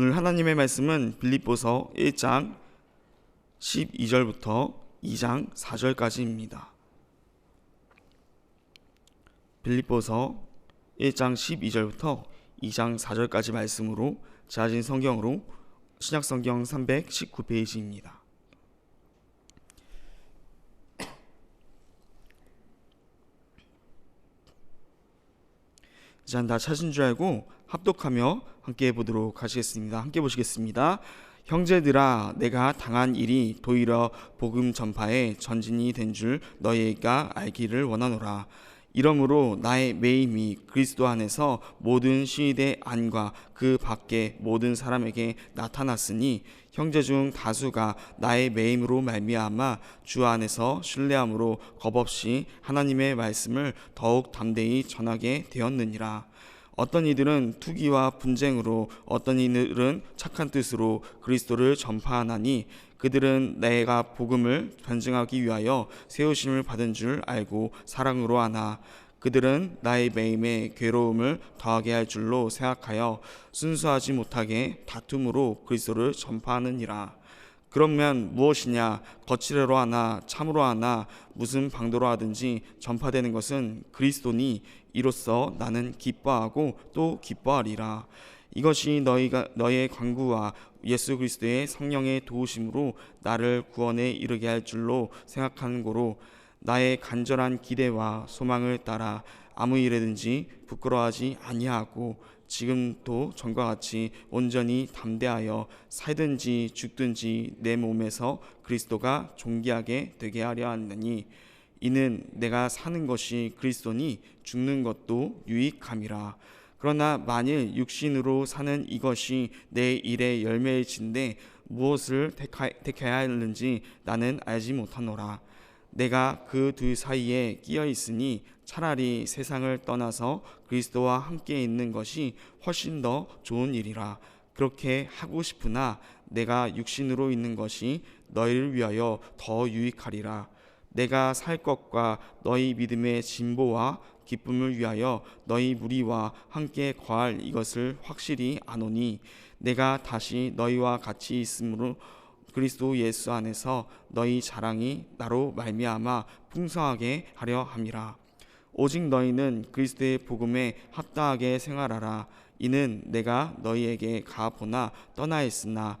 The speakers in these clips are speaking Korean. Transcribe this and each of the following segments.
오늘 하나님의 말씀은 빌립보서 1장 12절부터 2장 4절까지입니다. 빌립보서 1장 12절부터 2장 4절까지 말씀으로 제하진 성경으로 신약 성경 319페이지입니다. 이제 다 찾은 줄 알고 합독하며 함께 보도록 하시겠습니다. 함께 보시겠습니다. 형제들아 내가 당한 일이 도리어 복음 전파에 전진이 된 줄 너희가 알기를 원하노라. 이러므로 나의 매임이 그리스도 안에서 모든 시대 안과 그 밖에 모든 사람에게 나타났으니 형제 중 다수가 나의 매임으로 말미암아 주 안에서 신뢰함으로 겁없이 하나님의 말씀을 더욱 담대히 전하게 되었느니라. 어떤 이들은 투기와 분쟁으로 어떤 이들은 착한 뜻으로 그리스도를 전파하나니 그들은 내가 복음을 변증하기 위하여 세우심을 받은 줄 알고 사랑으로 하나 그들은 나의 매임에 괴로움을 더하게 할 줄로 생각하여 순수하지 못하게 다툼으로 그리스도를 전파하느니라. 그러면 무엇이냐 거칠어로 하나 참으로 하나 무슨 방도로 하든지 전파되는 것은 그리스도니 이로써 나는 기뻐하고 또 기뻐하리라. 이것이 너희가 너의 광구와 예수 그리스도의 성령의 도우심으로 나를 구원에 이르게 할 줄로 생각하는 고로 나의 간절한 기대와 소망을 따라 아무 일에든지 부끄러워하지 아니하고 지금도 전과 같이 온전히 담대하여 살든지 죽든지 내 몸에서 그리스도가 존귀하게 되게 하려 하느니 이는 내가 사는 것이 그리스도니 죽는 것도 유익함이라. 그러나 만일 육신으로 사는 이것이 내 일의 열매일진데 무엇을 택해야 하는지 나는 알지 못하노라. 내가 그 둘 사이에 끼어 있으니 차라리 세상을 떠나서 그리스도와 함께 있는 것이 훨씬 더 좋은 일이라. 그렇게 하고 싶으나 내가 육신으로 있는 것이 너희를 위하여 더 유익하리라 내가 살 것과 너희 믿음의 진보와 기쁨을 위하여 너희 무리와 함께 거할 이것을 확실히 아노니 내가 다시 너희와 같이 있으므로 그리스도 예수 안에서 너희 자랑이 나로 말미암아 풍성하게 하려 함이라. 오직 너희는 그리스도의 복음에 합당하게 생활하라. 이는 내가 너희에게 가보나 떠나 있으나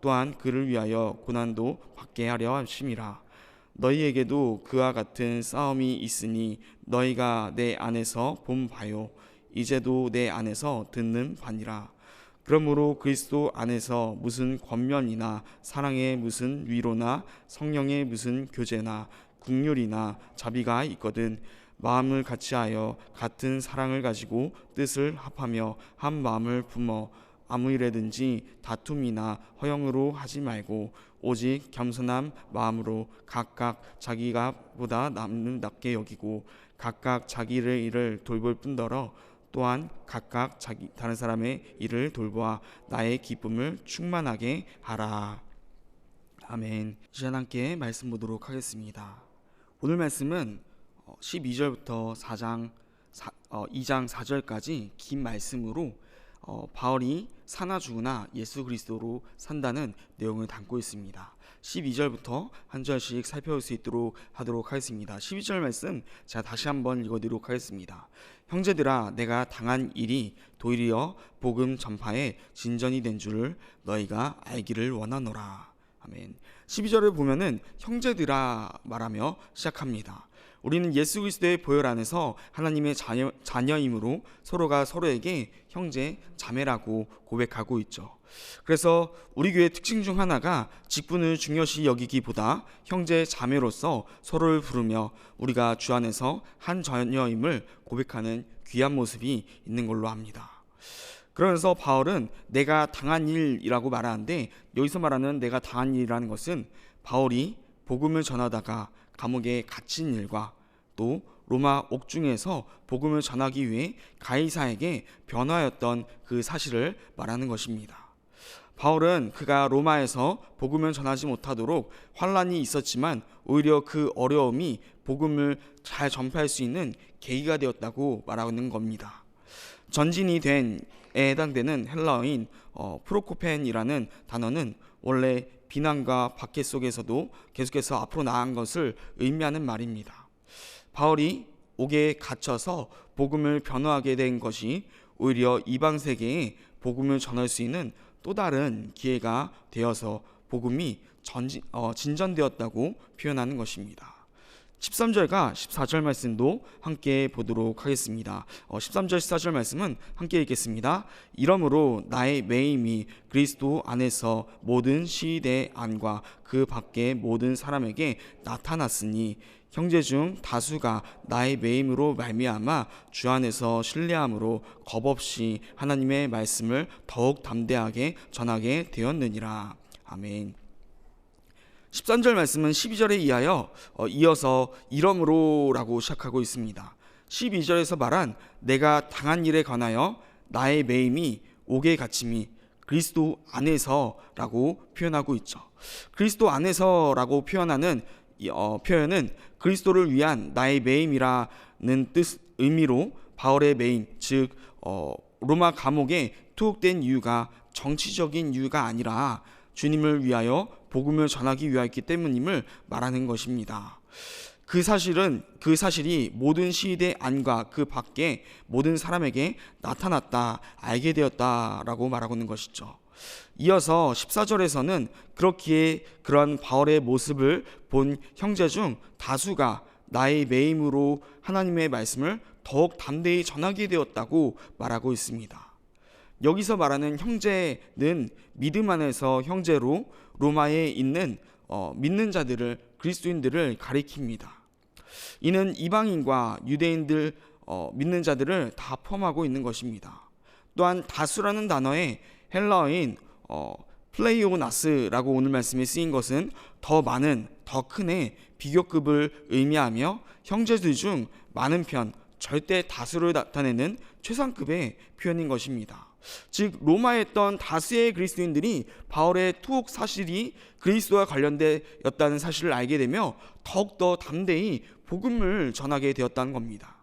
또한 그를 위하여 고난도 받게 하려 하심이라. 너희에게도 그와 같은 싸움이 있으니 너희가 내 안에서 본 바요. 이제도 내 안에서 듣는 바니라. 그러므로 그리스도 안에서 무슨 권면이나 사랑의 무슨 위로나 성령의 무슨 교제나 국률이나 자비가 있거든 마음을 같이하여 같은 사랑을 가지고 뜻을 합하며 한 마음을 품어 아무 일에든지 다툼이나 허영으로 하지 말고 오직 겸손한 마음으로 각각 자기가 보다 남을 낮게 여기고 각각 자기를 일을 돌볼 뿐더러 또한 각각 자기 다른 사람의 일을 돌보아 나의 기쁨을 충만하게 하라. 아멘. 시간 함께 말씀 보도록 하겠습니다. 오늘 말씀은 12절부터 4장 2장 4절까지 긴 말씀으로 어, 바울이 사나 죽으나 예수 그리스도로 산다는 내용을 담고 있습니다. 12절부터 한 절씩 살펴볼 수 있도록 하도록 하겠습니다. 12절 말씀 제가 다시 한번 읽어드리도록 하겠습니다. 형제들아 내가 당한 일이 도리어 복음 전파에 진전이 된 줄을 너희가 알기를 원하노라. 아멘. 12절을 보면은 형제들아 말하며 시작합니다. 우리는 예수 그리스도의 보혈 안에서 하나님의 자녀, 자녀이므로 서로가 서로에게 형제, 자매라고 고백하고 있죠. 그래서 우리 교회 특징 중 하나가 직분을 중요시 여기기보다 형제, 자매로서 서로를 부르며 우리가 주 안에서 한 자녀임을 고백하는 귀한 모습이 있는 걸로 합니다. 그러면서 바울은 내가 당한 일이라고 말하는데 여기서 말하는 내가 당한 일이라는 것은 바울이 복음을 전하다가 감옥에 갇힌 일과 또 로마 옥중에서 복음을 전하기 위해 가이사에게 변화였던 그 사실을 말하는 것입니다. 바울은 그가 로마에서 복음을 전하지 못하도록 환란이 있었지만 오히려 그 어려움이 복음을 잘 전파할 수 있는 계기가 되었다고 말하는 겁니다. 전진이 된에 해당되는 헬라어인 어, 프로코펜이라는 단어는 원래 비난과 박해 속에서도 계속해서 앞으로 나간 것을 의미하는 말입니다. 바울이 옥에 갇혀서 복음을 변호하게 된 것이 오히려 이방 세계에 복음을 전할 수 있는 또 다른 기회가 되어서 복음이 전진, 어, 진전되었다고 표현하는 것입니다. 13절과 14절 말씀도 함께 보도록 하겠습니다. 어, 13절 14절 말씀은 함께 읽겠습니다. 이러므로 나의 매임이 그리스도 안에서 모든 시대 안과 그 밖의 모든 사람에게 나타났으니 형제 중 다수가 나의 매임으로 말미암아 주 안에서 신뢰함으로 겁 없이 하나님의 말씀을 더욱 담대하게 전하게 되었느니라. 아멘. 13절 말씀은 12절에 이하여 어, 이어서 이러므로라고 시작하고 있습니다. 12절에서 말한 내가 당한 일에 관하여 나의 매임이 옥에 갇힘이 그리스도 안에서라고 표현하고 있죠. 그리스도 안에서라고 표현하는 어, 표현은 그리스도를 위한 나의 매임이라는 뜻 의미로 바울의 매임 즉 어, 로마 감옥에 투옥된 이유가 정치적인 이유가 아니라 주님을 위하여 복음을 전하기 위하였기 때문임을 말하는 것입니다. 그 사실은 그 사실이 모든 시대 안과 그 밖에 모든 사람에게 나타났다 알게 되었다라고 말하고 있는 것이죠. 이어서 14절에서는 그렇기에 그러한 바울의 모습을 본 형제 중 다수가 나의 매임으로 하나님의 말씀을 더욱 담대히 전하게 되었다고 말하고 있습니다. 여기서 말하는 형제는 믿음 안에서 형제로 로마에 있는 어, 믿는 자들을 그리스도인들을 가리킵니다. 이는 이방인과 유대인들 어, 믿는 자들을 다 포함하고 있는 것입니다. 또한 다수라는 단어의 헬라어인 어, 플레이오나스라고 오늘 말씀에 쓰인 것은 더 많은 더 큰의 비교급을 의미하며 형제들 중 많은 편 절대 다수를 나타내는 최상급의 표현인 것입니다. 즉 로마에 있던 다수의 그리스도인들이 바울의 투옥 사실이 그리스도와 관련되었다는 사실을 알게 되며 더욱더 담대히 복음을 전하게 되었다는 겁니다.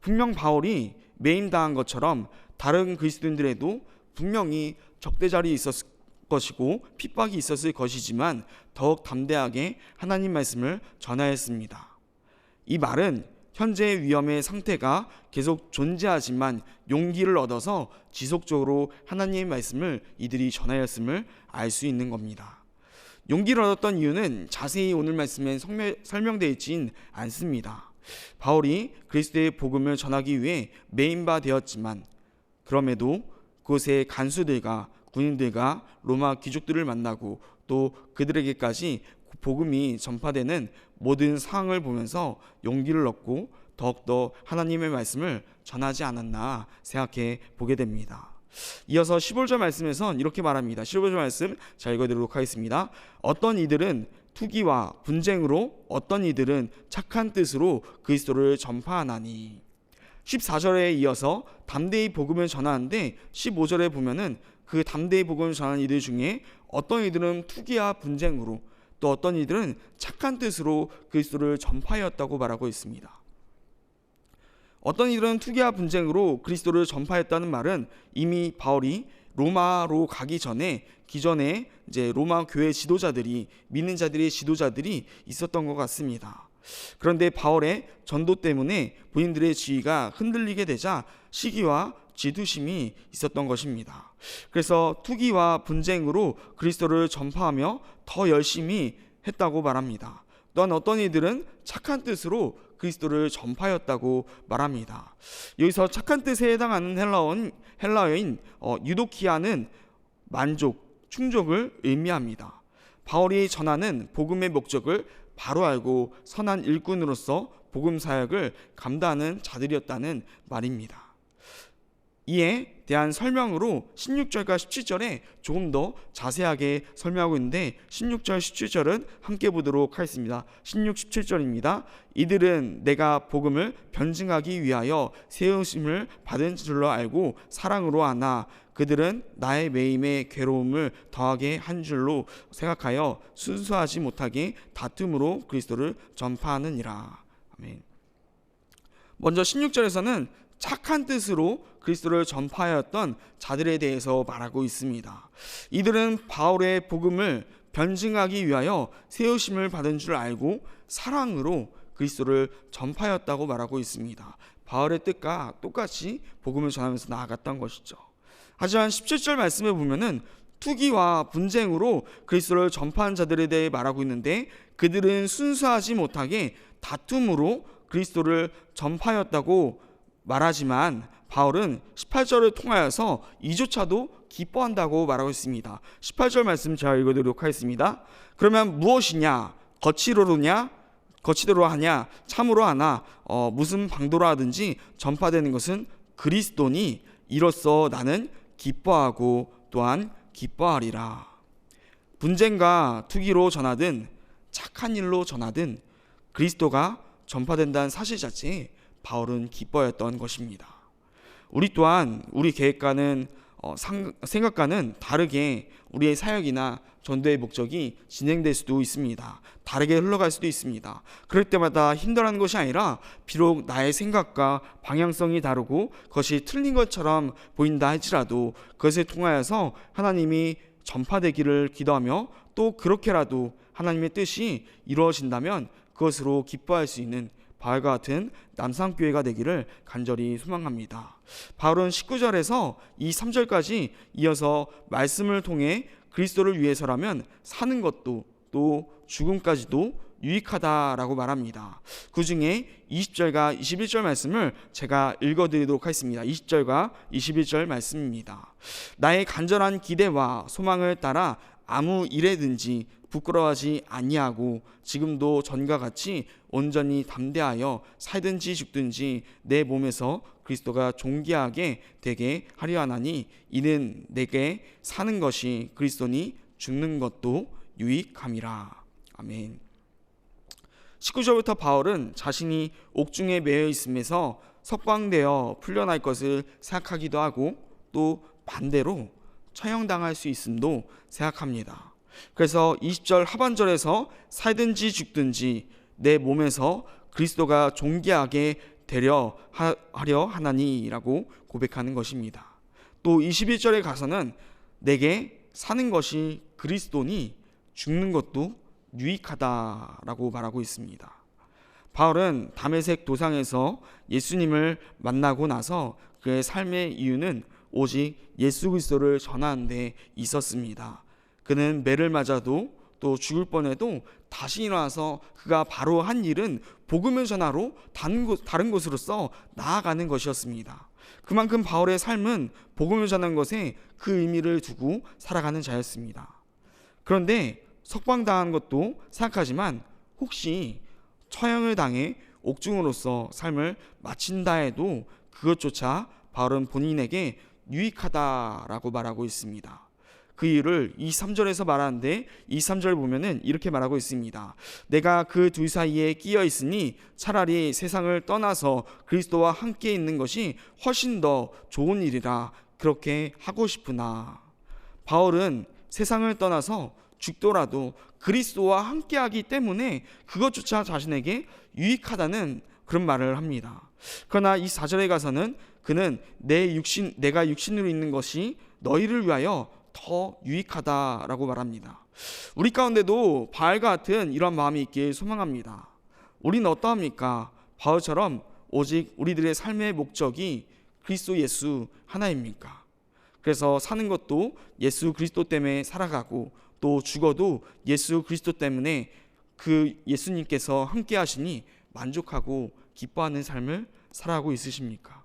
분명 바울이 매임당한 것처럼 다른 그리스도인들에도 분명히 적대자리 있었을 것이고 핍박이 있었을 것이지만 더욱 담대하게 하나님 말씀을 전하였습니다. 이 말은 현재의 위험의 상태가 계속 존재하지만 용기를 얻어서 지속적으로 하나님의 말씀을 이들이 전하였음을 알 수 있는 겁니다. 용기를 얻었던 이유는 자세히 오늘 말씀에 설명되어 있진 않습니다. 바울이 그리스도의 복음을 전하기 위해 메인바 되었지만 그럼에도 그곳의 간수들과 군인들과 로마 귀족들을 만나고 또 그들에게까지 복음이 전파되는 모든 상황을 보면서 용기를 얻고 더욱더 하나님의 말씀을 전하지 않았나 생각해 보게 됩니다. 이어서 15절 말씀에선 이렇게 말합니다. 15절 말씀 잘 읽어드리도록 하겠습니다. 어떤 이들은 투기와 분쟁으로 어떤 이들은 착한 뜻으로 그리스도를 전파하나니 14절에 이어서 담대히 복음을 전하는데 15절에 보면은 그 담대히 복음을 전하는 이들 중에 어떤 이들은 투기와 분쟁으로 또 어떤 이들은 착한 뜻으로 그리스도를 전파하였다고 말하고 있습니다. 어떤 이들은 투기와 분쟁으로 그리스도를 전파했다는 말은 이미 바울이 로마로 가기 전에 기존에 이제 로마 교회 지도자들이 믿는 자들의 지도자들이 있었던 것 같습니다. 그런데 바울의 전도 때문에 본인들의 지위가 흔들리게 되자 시기와 지두심이 있었던 것입니다. 그래서 투기와 분쟁으로 그리스도를 전파하며 더 열심히 했다고 말합니다. 또한 어떤 이들은 착한 뜻으로 그리스도를 전파였다고 말합니다. 여기서 착한 뜻에 해당하는 헬라어인, 헬라어인 어, 유도키아는 만족, 충족을 의미합니다. 바울이 전하는 복음의 목적을 바로 알고 선한 일꾼으로서 복음 사역을 감당하는 자들이었다는 말입니다. 이에 대한 설명으로 16절과 17절에 조금 더 자세하게 설명하고 있는데 16절 17절은 함께 보도록 하겠습니다. 16 17절입니다. 이들은 내가 복음을 변증하기 위하여 세우심을 받은 줄로 알고 사랑으로 하나 그들은 나의 매임에 괴로움을 더하게 한 줄로 생각하여 순수하지 못하게 다툼으로 그리스도를 전파하느니라. 아멘. 먼저 16절에서는 착한 뜻으로 그리스도를 전파하였던 자들에 대해서 말하고 있습니다. 이들은 바울의 복음을 변증하기 위하여 세우심을 받은 줄 알고 사랑으로 그리스도를 전파하였다고 말하고 있습니다. 바울의 뜻과 똑같이 복음을 전하면서 나아갔던 것이죠. 하지만 17절 말씀에 보면은 투기와 분쟁으로 그리스도를 전파한 자들에 대해 말하고 있는데 그들은 순수하지 못하게 다툼으로 그리스도를 전파하였다고 말하지만 바울은 18절을 통하여서 이조차도 기뻐한다고 말하고 있습니다. 18절 말씀 제가 읽어드리도록 하겠습니다. 그러면 무엇이냐? 거치로로냐? 거치대로 하냐? 참으로 하나? 어, 무슨 방도로 하든지 전파되는 것은 그리스도니 이로써 나는 기뻐하고 또한 기뻐하리라. 분쟁과 투기로 전하든 착한 일로 전하든 그리스도가 전파된다는 사실 자체에 바울은 기뻐했던 것입니다. 우리 또한 우리 계획과는 어, 상, 생각과는 다르게 우리의 사역이나 전도의 목적이 진행될 수도 있습니다. 다르게 흘러갈 수도 있습니다. 그럴 때마다 힘들어하는 것이 아니라 비록 나의 생각과 방향성이 다르고 그것이 틀린 것처럼 보인다 할지라도 그것을 통하여서 하나님이 전파되기를 기도하며 또 그렇게라도 하나님의 뜻이 이루어진다면 그것으로 기뻐할 수 있는 바울과 같은 남상교회가 되기를 간절히 소망합니다. 바울은 19절에서 이 3절까지 이어서 말씀을 통해 그리스도를 위해서라면 사는 것도 또 죽음까지도 유익하다라고 말합니다. 그 중에 20절과 21절 말씀을 제가 읽어드리도록 하겠습니다. 20절과 21절 말씀입니다. 나의 간절한 기대와 소망을 따라 아무 일에든지 부끄러워하지 아니하고 지금도 전과 같이 온전히 담대하여 살든지 죽든지 내 몸에서 그리스도가 존귀하게 되게 하려 하나니 이는 내게 사는 것이 그리스도니 죽는 것도 유익함이라. 아멘. 19절부터 바울은 자신이 옥중에 매여 있음에서 석방되어 풀려날 것을 생각하기도 하고 또 반대로 처형당할 수 있음도 생각합니다. 그래서 20절 하반절에서 살든지 죽든지 내 몸에서 그리스도가 존귀하게 되려 하려 하나니라고 고백하는 것입니다. 또 21절에 가서는 내게 사는 것이 그리스도니 죽는 것도 유익하다라고 말하고 있습니다. 바울은 담에색 도상에서 예수님을 만나고 나서 그의 삶의 이유는 오직 예수 그리스도를 전하는 데 있었습니다. 그는 매를 맞아도 또 죽을 뻔해도 다시 일어나서 그가 바로 한 일은 복음을 전하러 다른, 곳, 다른 곳으로서 나아가는 것이었습니다. 그만큼 바울의 삶은 복음을 전하는 것에 그 의미를 두고 살아가는 자였습니다. 그런데 석방당한 것도 생각하지만 혹시 처형을 당해 옥중으로서 삶을 마친다 해도 그것조차 바울은 본인에게 유익하다라고 말하고 있습니다. 그 이유를 23절에서 말하는데 23절 보면은 이렇게 말하고 있습니다. 내가 그 둘 사이에 끼어 있으니 차라리 세상을 떠나서 그리스도와 함께 있는 것이 훨씬 더 좋은 일이라 그렇게 하고 싶으나 바울은 세상을 떠나서 죽더라도 그리스도와 함께하기 때문에 그것조차 자신에게 유익하다는 그런 말을 합니다. 그러나 이 4절에 가서는 그는 내 육신 내가 육신으로 있는 것이 너희를 위하여 더 유익하다라고 말합니다. 우리 가운데도 바울과 같은 이런 마음이 있길 소망합니다. 우리는 어떠합니까? 바울처럼 오직 우리들의 삶의 목적이 그리스도 예수 하나입니까? 그래서 사는 것도 예수 그리스도 때문에 살아가고 또 죽어도 예수 그리스도 때문에 그 예수님께서 함께 하시니 만족하고 기뻐하는 삶을 살아가고 있으십니까?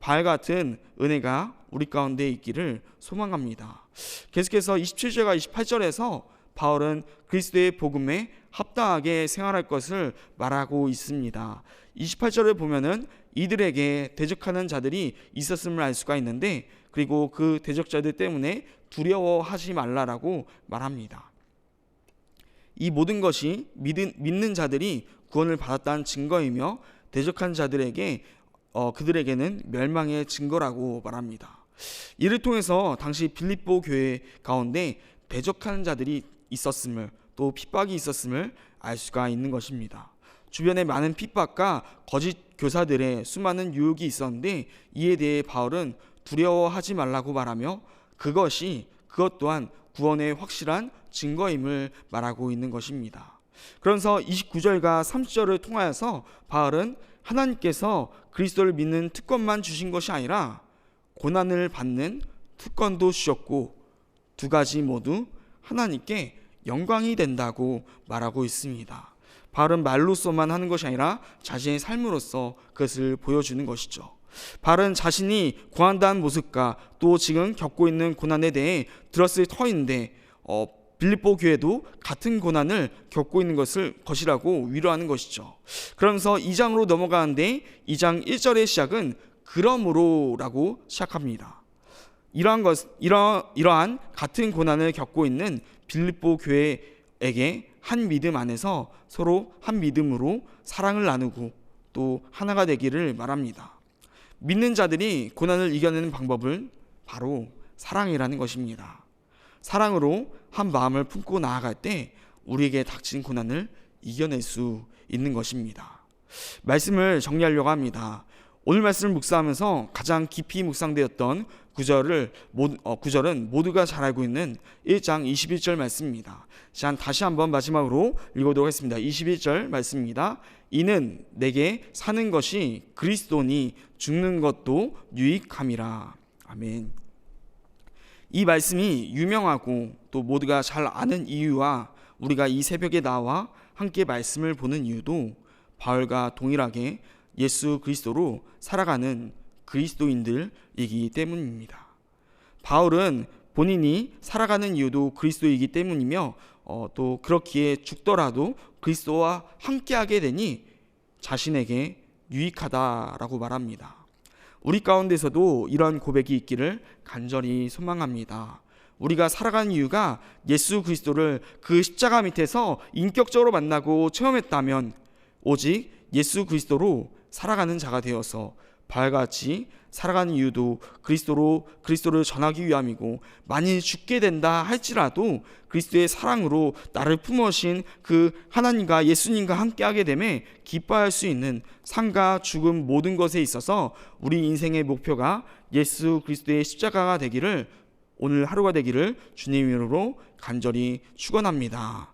발 같은 은혜가 우리 가운데 있기를 소망합니다. 계속해서 27절과 28절에서 바울은 그리스도의 복음에 합당하게 생활할 것을 말하고 있습니다. 28절을 보면은 이들에게 대적하는 자들이 있었음을 알 수가 있는데 그리고 그 대적자들 때문에 두려워하지 말라라고 말합니다. 이 모든 것이 믿은, 믿는 자들이 구원을 받았다는 증거이며 대적한 자들에게 어, 그들에게는 멸망의 증거라고 말합니다. 이를 통해서 당시 빌립보 교회 가운데 대적하는 자들이 있었음을 또 핍박이 있었음을 알 수가 있는 것입니다. 주변에 많은 핍박과 거짓 교사들의 수많은 유혹이 있었는데 이에 대해 바울은 두려워하지 말라고 말하며 그것이 그것 또한 구원의 확실한 증거임을 말하고 있는 것입니다. 그러면서 29절과 30절을 통하여서 바울은 하나님께서 그리스도를 믿는 특권만 주신 것이 아니라 고난을 받는 특권도 주셨고 두 가지 모두 하나님께 영광이 된다고 말하고 있습니다. 바울은 말로서만 하는 것이 아니라 자신의 삶으로서 그것을 보여주는 것이죠. 바울은 자신이 구한다는 모습과 또 지금 겪고 있는 고난에 대해 들었을 터인데 어, 빌립보 교회도 같은 고난을 겪고 있는 것을 것이라고 위로하는 것이죠. 그러면서 2장으로 넘어가는데 2장 1절의 시작은 그러므로라고 시작합니다. 이러한 것 이러 이러한 같은 고난을 겪고 있는 빌립보 교회에게 한 믿음 안에서 서로 한 믿음으로 사랑을 나누고 또 하나가 되기를 말합니다. 믿는 자들이 고난을 이겨내는 방법은 바로 사랑이라는 것입니다. 사랑으로 한 마음을 품고 나아갈 때 우리에게 닥친 고난을 이겨낼 수 있는 것입니다. 말씀을 정리하려고 합니다. 오늘 말씀을 묵상하면서 가장 깊이 묵상되었던 구절을 어, 구절은 모두가 잘 알고 있는 1장 21절 말씀입니다. 자, 다시 한번 마지막으로 읽어보도록 하겠습니다. 21절 말씀입니다. 이는 내게 사는 것이 그리스도니 죽는 것도 유익함이라. 아멘. 이 말씀이 유명하고 또 모두가 잘 아는 이유와 우리가 이 새벽에 나와 함께 말씀을 보는 이유도 바울과 동일하게 예수 그리스도로 살아가는 그리스도인들이기 때문입니다. 바울은 본인이 살아가는 이유도 그리스도이기 때문이며 어, 또 그렇기에 죽더라도 그리스도와 함께하게 되니 자신에게 유익하다라고 말합니다. 우리 가운데서도 이런 고백이 있기를 간절히 소망합니다. 우리가 살아가는 이유가 예수 그리스도를 그 십자가 밑에서 인격적으로 만나고 체험했다면 오직 예수 그리스도로 살아가는 자가 되어서 발같이 살아가는 이유도 그리스도로 그리스도를 전하기 위함이고 만일 죽게 된다 할지라도 그리스도의 사랑으로 나를 품으신 그 하나님과 예수님과 함께하게 됨에 기뻐할 수 있는 삶과 죽음 모든 것에 있어서 우리 인생의 목표가 예수 그리스도의 십자가가 되기를 오늘 하루가 되기를 주님 이름으로 간절히 축원합니다.